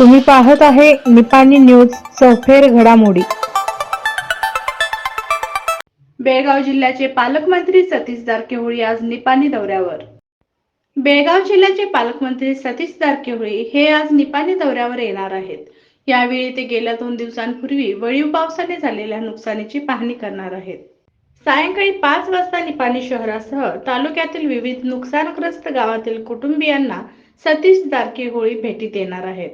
तुम्ही पाहत आहे निपाणी न्यूज सफेर घडामोडी. बेळगाव जिल्ह्याचे पालकमंत्री सतीश जारकिहोळी आज निपाणी दौऱ्यावर. बेळगाव जिल्ह्याचे पालकमंत्री सतीश जारकिहोळी हे आज निपाणी दौऱ्यावर येणार आहेत. यावेळी ते गेल्या दोन दिवसांपूर्वी वळीव पावसाने झालेल्या नुकसानीची पाहणी करणार आहेत. सायंकाळी पाच वाजता निपाणी शहरासह तालुक्यातील विविध नुकसानग्रस्त गावातील कुटुंबियांना सतीश जारकीहोळी भेटीत येणार आहेत.